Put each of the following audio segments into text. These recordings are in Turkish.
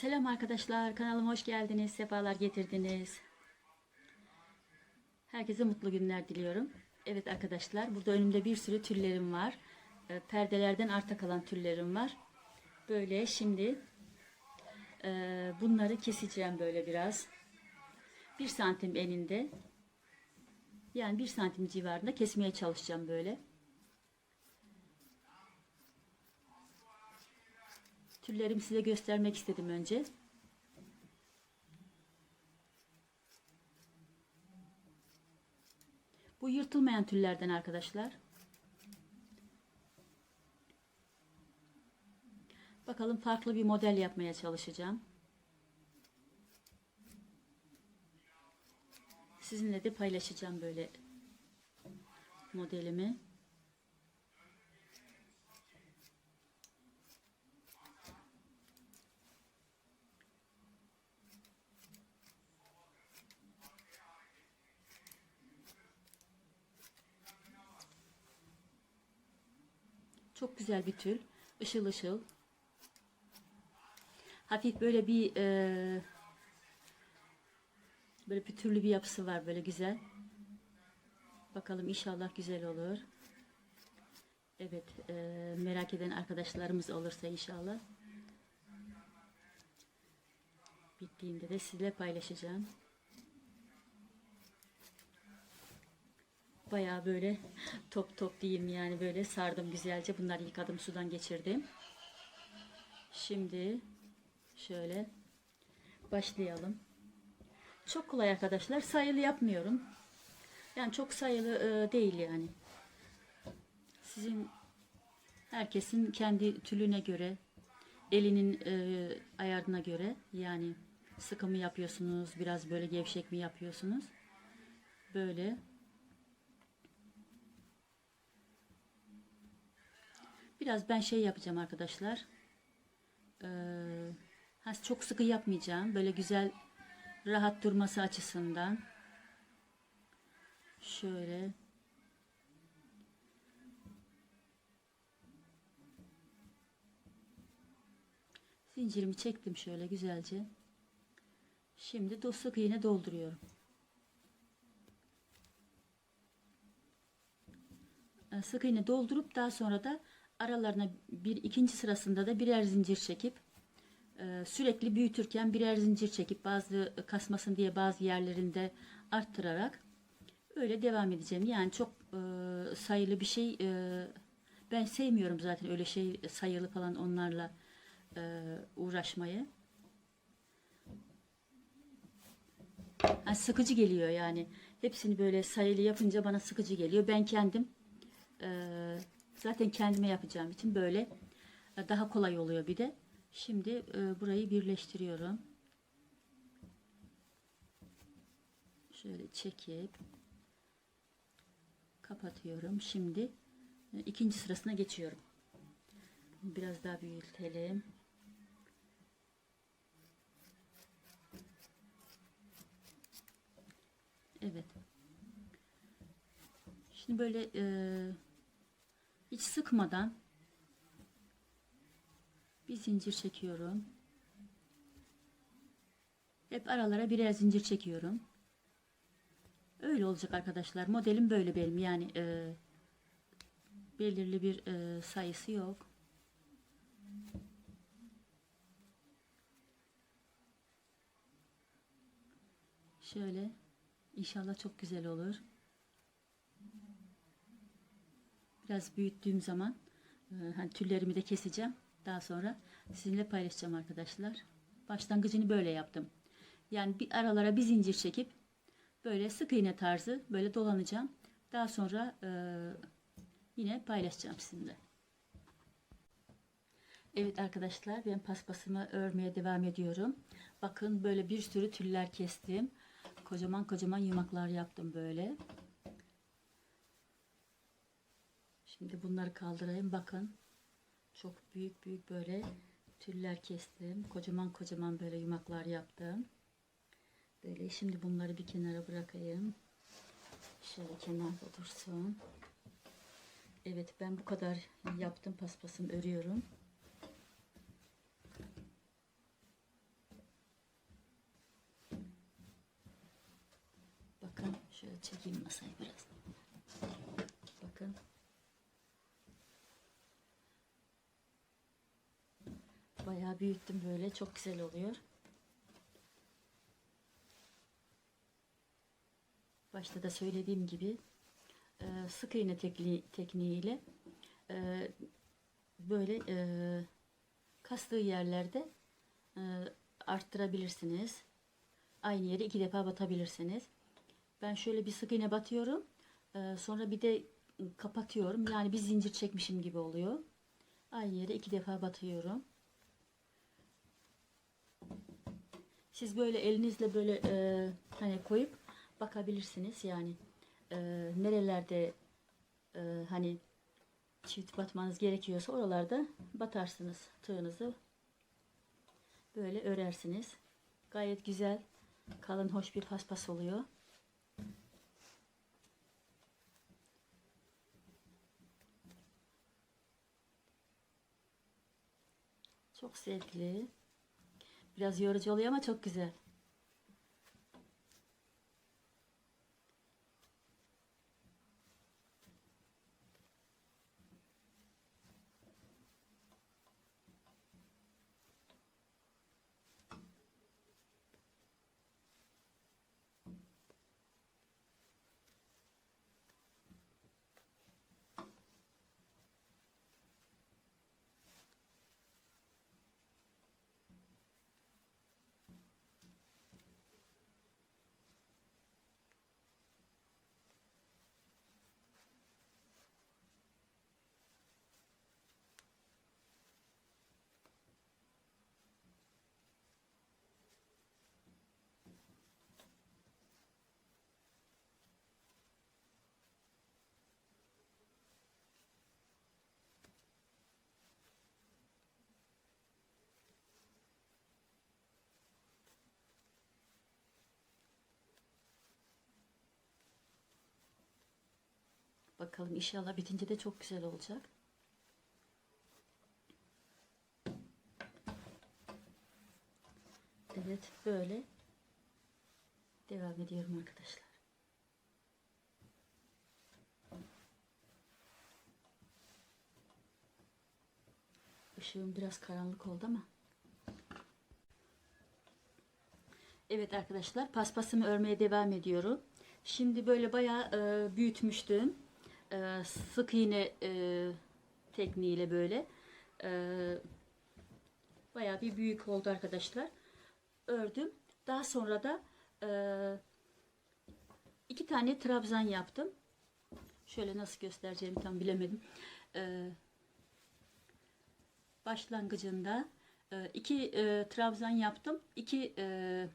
Selam arkadaşlar, kanalıma hoş geldiniz, sefalar getirdiniz. Herkese mutlu günler diliyorum. Evet arkadaşlar, burada önümde bir sürü tüllerim var. E, Perdelerden arta kalan tüllerim var. Böyle şimdi e, bunları keseceğim böyle biraz. Bir santim eninde. Yani bir santim civarında kesmeye çalışacağım böyle. Tüllerimi size göstermek istedim önce. Bu yırtılmayan tüllerden arkadaşlar. Bakalım farklı bir model yapmaya çalışacağım. Sizinle de paylaşacağım böyle modelimi. Çok güzel bir tül. Işıl ışıl. Hafif böyle bir e, böyle pütürlü bir yapısı var böyle güzel. Bakalım inşallah güzel olur. Evet e, merak eden arkadaşlarımız olursa inşallah. Bittiğinde de sizle paylaşacağım. Bayağı böyle top top diyeyim yani böyle sardım güzelce. Bunları yıkadım sudan geçirdim. Şimdi şöyle başlayalım. Çok kolay arkadaşlar. Sayılı yapmıyorum. Yani çok sayılı e, değil yani. Sizin herkesin kendi tülüne göre, elinin e, ayarına göre yani sıkı mı yapıyorsunuz, biraz böyle gevşek mi yapıyorsunuz? Böyle Biraz ben şey yapacağım arkadaşlar. Ee, çok sıkı yapmayacağım. Böyle güzel rahat durması açısından. Şöyle. Zincirimi çektim şöyle güzelce. Şimdi do sık iğne dolduruyorum. Ee, Sık iğne doldurup daha sonra da aralarına bir ikinci sırasında da birer zincir çekip e, sürekli büyütürken birer zincir çekip bazı kasmasın diye bazı yerlerinde arttırarak öyle devam edeceğim. Yani çok e, sayılı bir şey e, ben sevmiyorum zaten öyle şey sayılı falan onlarla uğraşmayı. Yani sıkıcı geliyor yani. Hepsini böyle sayılı yapınca bana sıkıcı geliyor. Ben kendim eee Zaten kendime yapacağım için böyle e, daha kolay oluyor bir de. Şimdi e, burayı birleştiriyorum. Şöyle çekip kapatıyorum. Şimdi e, ikinci sırasına geçiyorum. Biraz daha büyütelim. Evet. Şimdi böyle eee hiç sıkmadan bir zincir çekiyorum. Hep aralara birer zincir çekiyorum. Öyle olacak arkadaşlar. Modelim böyle benim. Yani e, belirli bir e, sayısı yok. Şöyle. İnşallah çok güzel olur. Biraz büyüttüğüm zaman e, hani tüllerimi de keseceğim. Daha sonra sizinle paylaşacağım arkadaşlar. Başlangıcını böyle yaptım. Yani bir aralara bir zincir çekip böyle sık iğne tarzı böyle dolanacağım. Daha sonra e, yine paylaşacağım sizinle. Evet arkadaşlar ben paspasımı örmeye devam ediyorum. Bakın böyle bir sürü tüller kestim. Kocaman kocaman yumaklar yaptım böyle. Şimdi bunları kaldırayım. Bakın çok büyük büyük böyle tüller kestim. Kocaman kocaman böyle yumaklar yaptım. Böyle şimdi bunları bir kenara bırakayım. Şöyle kenarda dursun. Evet ben bu kadar yaptım paspasım örüyorum. Bakın şöyle çekeyim masayı biraz. Bayağı büyüttüm böyle. Çok güzel oluyor. Başta da söylediğim gibi e, sık iğne tekniği, tekniğiyle e, böyle e, kastığı yerlerde arttırabilirsiniz. Aynı yere iki defa batabilirsiniz. Ben şöyle bir sık iğne batıyorum. sonra bir de kapatıyorum. Yani bir zincir çekmişim gibi oluyor. Aynı yere iki defa batıyorum. Siz böyle elinizle böyle e, hani koyup bakabilirsiniz. Yani e, nerelerde e, hani çift batmanız gerekiyorsa oralarda batarsınız tığınızı. Böyle örersiniz. Gayet güzel, kalın, hoş bir paspas oluyor. Çok zevkli. Biraz yorucu oluyor ama çok güzel. Bakalım inşallah bitince de çok güzel olacak. Evet böyle devam ediyorum arkadaşlar. Işığım biraz karanlık oldu ama. Evet arkadaşlar paspasımı örmeye devam ediyorum. Şimdi böyle bayağı e, büyütmüştüm. E, sık iğne e, tekniğiyle böyle. E, bayağı bir büyük oldu arkadaşlar. Ördüm. Daha sonra da e, iki tane trabzan yaptım. Şöyle nasıl göstereceğimi tam bilemedim. E, başlangıcında e, iki e, trabzan yaptım. İki e,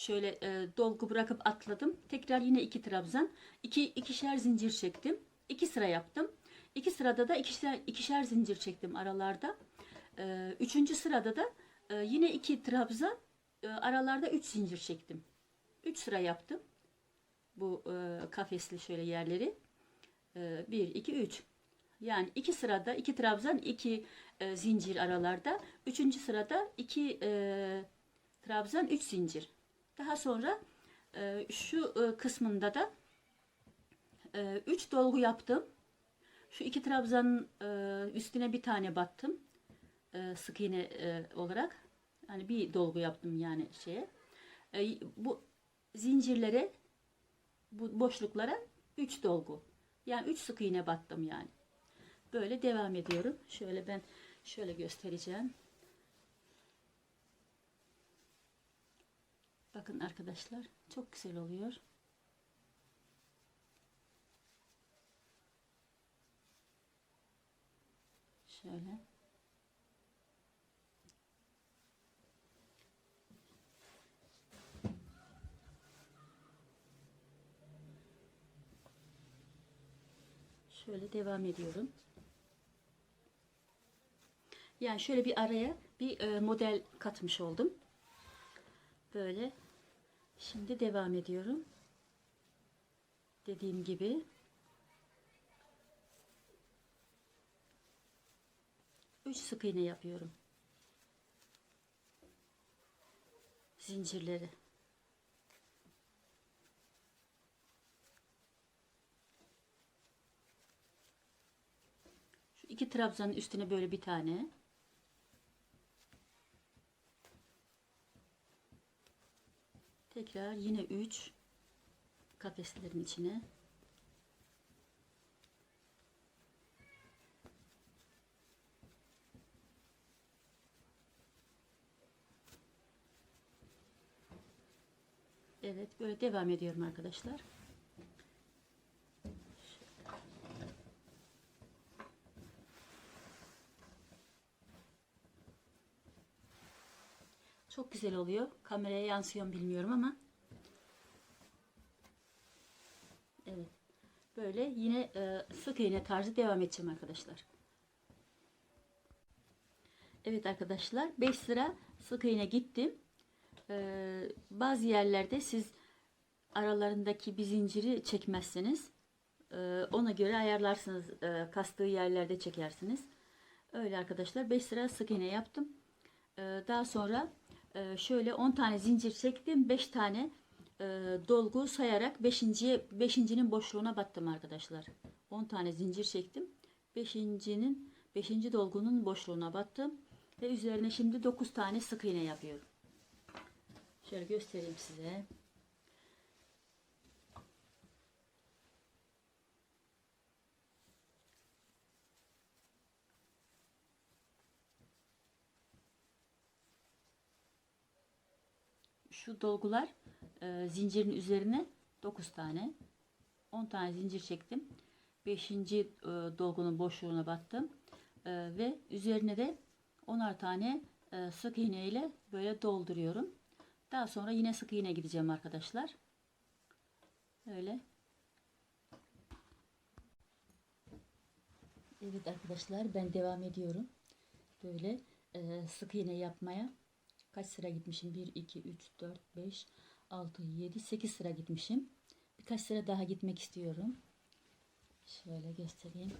şöyle e, dolgu bırakıp atladım. Tekrar yine iki trabzan. iki ikişer zincir çektim. iki sıra yaptım. İki sırada da ikişer, ikişer zincir çektim aralarda. E, üçüncü sırada da e, yine iki trabzan e, aralarda üç zincir çektim. Üç sıra yaptım. Bu e, kafesli şöyle yerleri. E, bir, iki, üç. Yani iki sırada iki trabzan, iki e, zincir aralarda. Üçüncü sırada iki e, trabzan, üç zincir. Daha sonra e, şu e, kısmında da 3 e, dolgu yaptım. Şu iki trabzanın e, üstüne bir tane battım. E, sık iğne e, olarak. Yani bir dolgu yaptım yani şeye. E, bu zincirlere bu boşluklara 3 dolgu. Yani 3 sık iğne battım yani. Böyle devam ediyorum. Şöyle ben şöyle göstereceğim. Bakın arkadaşlar çok güzel oluyor. Şöyle. Şöyle devam ediyorum. Yani şöyle bir araya bir e, model katmış oldum böyle. Şimdi devam ediyorum. Dediğim gibi. Üç sık iğne yapıyorum. Zincirleri. Şu iki trabzanın üstüne böyle bir tane. Tekrar yine 3 kafeslerin içine. Evet böyle devam ediyorum arkadaşlar. Çok güzel oluyor. Kameraya yansıyor mu bilmiyorum ama. Evet. Böyle yine e, sık iğne tarzı devam edeceğim arkadaşlar. Evet arkadaşlar 5 sıra sık iğne gittim. Ee, bazı yerlerde siz aralarındaki bir zinciri çekmezseniz e, ona göre ayarlarsınız. E, kastığı yerlerde çekersiniz. Öyle arkadaşlar 5 sıra sık iğne yaptım. E, daha sonra e, şöyle 10 tane zincir çektim. 5 tane e, dolgu sayarak 5. 5.'nin boşluğuna battım arkadaşlar. 10 tane zincir çektim. 5.'nin 5. dolgunun boşluğuna battım ve üzerine şimdi 9 tane sık iğne yapıyorum. Şöyle göstereyim size. Şu dolgular e, zincirin üzerine 9 tane 10 tane zincir çektim. 5. E, dolgunun boşluğuna battım. E, ve üzerine de 10'ar tane e, sık iğne ile böyle dolduruyorum. Daha sonra yine sık iğne gideceğim arkadaşlar. Öyle. Evet arkadaşlar ben devam ediyorum. Böyle e, sık iğne yapmaya. Kaç sıra gitmişim? 1, 2, 3, 4, 5, 6, 7, 8 sıra gitmişim. Birkaç sıra daha gitmek istiyorum. Şöyle göstereyim.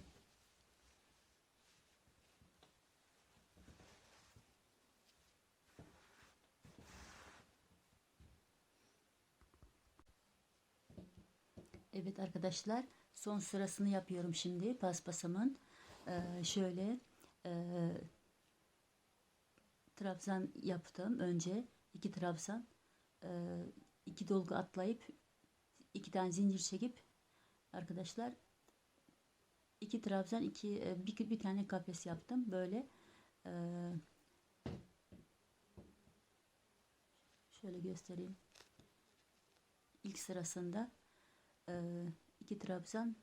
Evet arkadaşlar son sırasını yapıyorum şimdi paspasımın. Ee, şöyle e, trabzan yaptım önce iki trabzan e, iki dolgu atlayıp iki tane zincir çekip arkadaşlar iki trabzan iki e, bir, bir tane kafes yaptım. Böyle e, şöyle göstereyim. İlk sırasında iki trabzan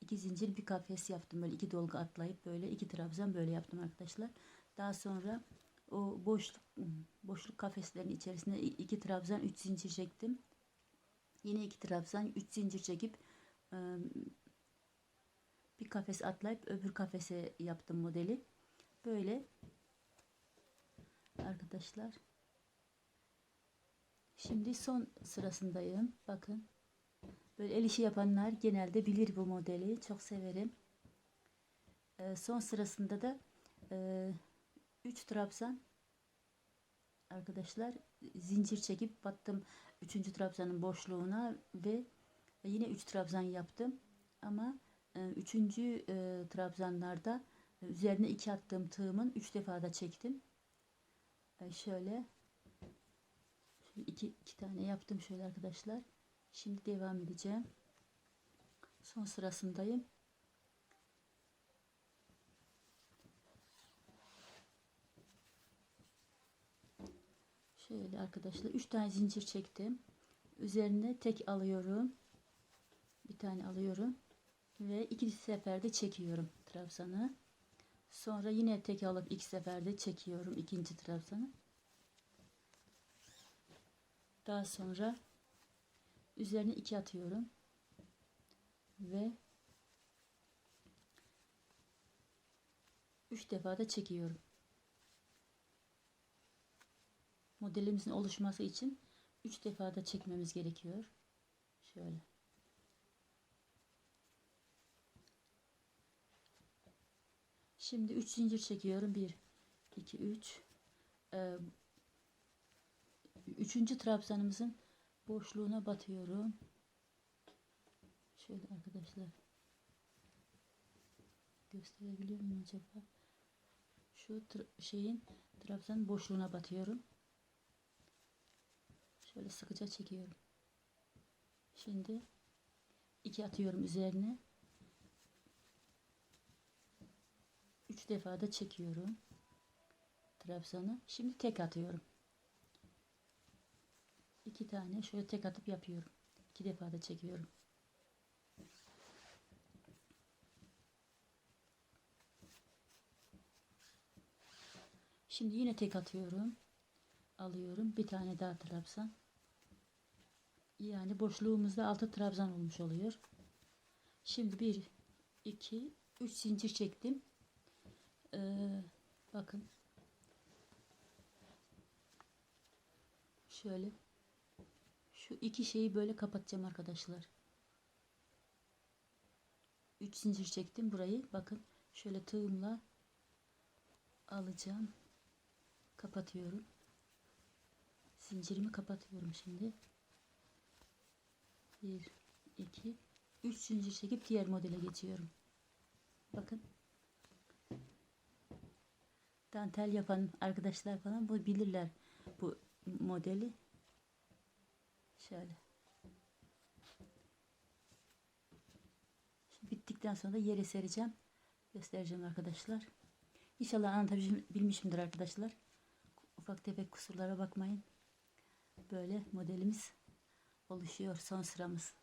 iki zincir bir kafes yaptım. Böyle iki dolgu atlayıp böyle iki trabzan böyle yaptım arkadaşlar daha sonra o boşluk boşluk kafeslerin içerisine iki trabzan üç zincir çektim. Yine iki trabzan üç zincir çekip e, bir kafes atlayıp öbür kafese yaptım modeli. Böyle. Arkadaşlar. Şimdi son sırasındayım. Bakın. Böyle el işi yapanlar genelde bilir bu modeli. Çok severim. E, son sırasında da 3 e, trabzan arkadaşlar zincir çekip battım 3. trabzanın boşluğuna ve yine 3 trabzan yaptım. Ama 3. E, e, trabzanlarda üzerine 2 attığım tığımın 3 defa da çektim. E, şöyle 2 2 tane yaptım şöyle arkadaşlar. Şimdi devam edeceğim. Son sırasındayım. Şöyle arkadaşlar 3 tane zincir çektim. Üzerine tek alıyorum. Bir tane alıyorum ve iki seferde çekiyorum trabzanı. Sonra yine tek alıp iki seferde çekiyorum ikinci trabzanı. Daha sonra üzerine iki atıyorum ve üç defa da çekiyorum modelimizin oluşması için üç defa da çekmemiz gerekiyor şöyle şimdi üç zincir çekiyorum 1 2 3 üçüncü trabzanımızın boşluğuna batıyorum. Şöyle arkadaşlar. Gösterebiliyor muyum acaba? Şu tr- şeyin trabzanın boşluğuna batıyorum. Şöyle sıkıca çekiyorum. Şimdi iki atıyorum üzerine. Üç defa da çekiyorum. Trabzanı. Şimdi tek atıyorum. İki tane şöyle tek atıp yapıyorum. İki defa da çekiyorum. Şimdi yine tek atıyorum. Alıyorum. Bir tane daha trabzan. Yani boşluğumuzda altı trabzan olmuş oluyor. Şimdi bir, iki, üç zincir çektim. Ee, bakın. Şöyle. Şu iki şeyi böyle kapatacağım arkadaşlar. Üç zincir çektim burayı. Bakın şöyle tığımla alacağım. Kapatıyorum. Zincirimi kapatıyorum şimdi. Bir, iki, üç zincir çekip diğer modele geçiyorum. Bakın. Dantel yapan arkadaşlar falan bu bilirler bu modeli. Şöyle. Şimdi bittikten sonra da yere sereceğim. Göstereceğim arkadaşlar. İnşallah anlatabilmişimdir arkadaşlar. Ufak tefek kusurlara bakmayın. Böyle modelimiz oluşuyor son sıramız.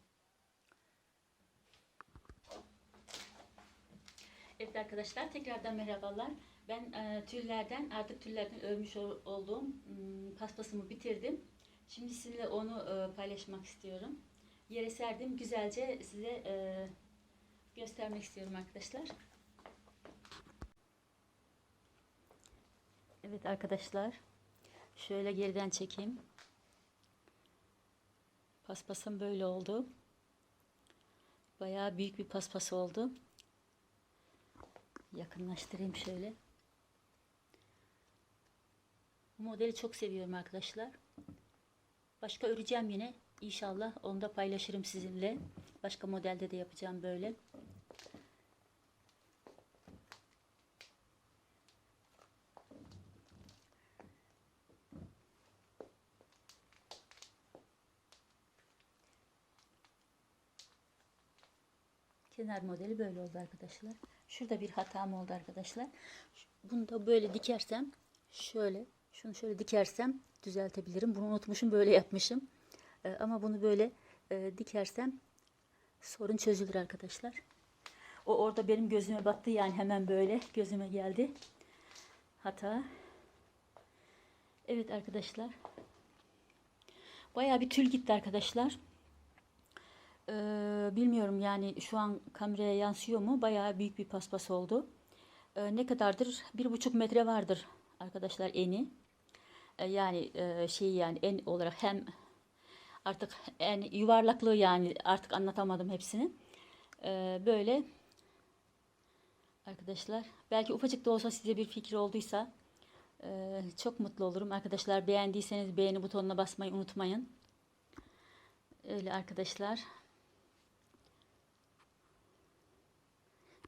Evet arkadaşlar tekrardan merhabalar. Ben e, tüllerden artık tüllerden örmüş ol- olduğum m, paspasımı bitirdim. Şimdi sizinle onu e, paylaşmak istiyorum. Yere serdim. Güzelce size e, göstermek istiyorum arkadaşlar. Evet arkadaşlar. Şöyle geriden çekeyim. Paspasım böyle oldu. Bayağı büyük bir paspas oldu. Yakınlaştırayım şöyle. Bu modeli çok seviyorum arkadaşlar. Başka öreceğim yine. İnşallah onu da paylaşırım sizinle. Başka modelde de yapacağım böyle. Kenar modeli böyle oldu arkadaşlar. Şurada bir hatam oldu arkadaşlar. Bunu da böyle dikersem şöyle şunu şöyle dikersem düzeltebilirim. Bunu unutmuşum böyle yapmışım. Ee, ama bunu böyle e, dikersem sorun çözülür arkadaşlar. O orada benim gözüme battı yani hemen böyle gözüme geldi. Hata. Evet arkadaşlar. Bayağı bir tül gitti arkadaşlar. Ee, bilmiyorum yani şu an kameraya yansıyor mu? Bayağı büyük bir paspas oldu. Ee, ne kadardır? Bir buçuk metre vardır arkadaşlar eni. Ee, yani e, şey yani en olarak hem artık en yuvarlaklığı yani artık anlatamadım hepsini. Böyle arkadaşlar belki ufacık da olsa size bir fikir olduysa e, çok mutlu olurum. Arkadaşlar beğendiyseniz beğeni butonuna basmayı unutmayın. Öyle arkadaşlar.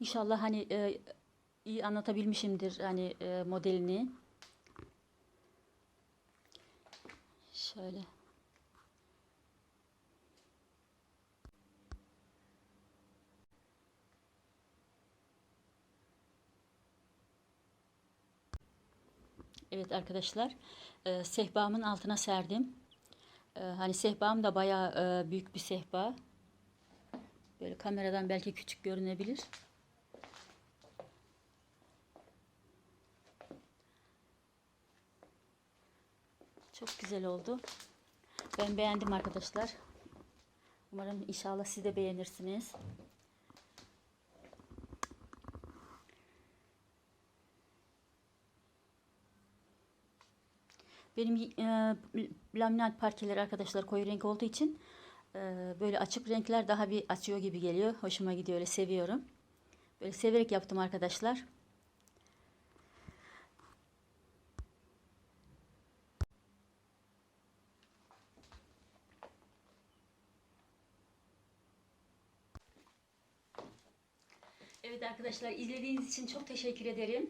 İnşallah hani e, iyi anlatabilmişimdir hani e, modelini. Şöyle. Evet arkadaşlar, e, sehpamın altına serdim. E, hani sehpam da bayağı e, büyük bir sehpa. Böyle kameradan belki küçük görünebilir. Çok güzel oldu. Ben beğendim arkadaşlar. Umarım inşallah siz de beğenirsiniz. Benim e, laminat parkeleri arkadaşlar koyu renk olduğu için e, böyle açık renkler daha bir açıyor gibi geliyor. Hoşuma gidiyor öyle seviyorum. Böyle severek yaptım arkadaşlar. Evet arkadaşlar izlediğiniz için çok teşekkür ederim.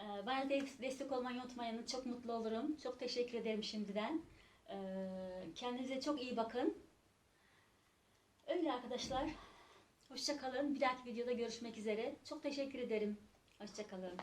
Ee, Bana de- destek olmayı unutmayın. Çok mutlu olurum. Çok teşekkür ederim şimdiden. Ee, Kendinize çok iyi bakın. Öyle arkadaşlar. Hoşça kalın. Bir dahaki videoda görüşmek üzere. Çok teşekkür ederim. Hoşça kalın.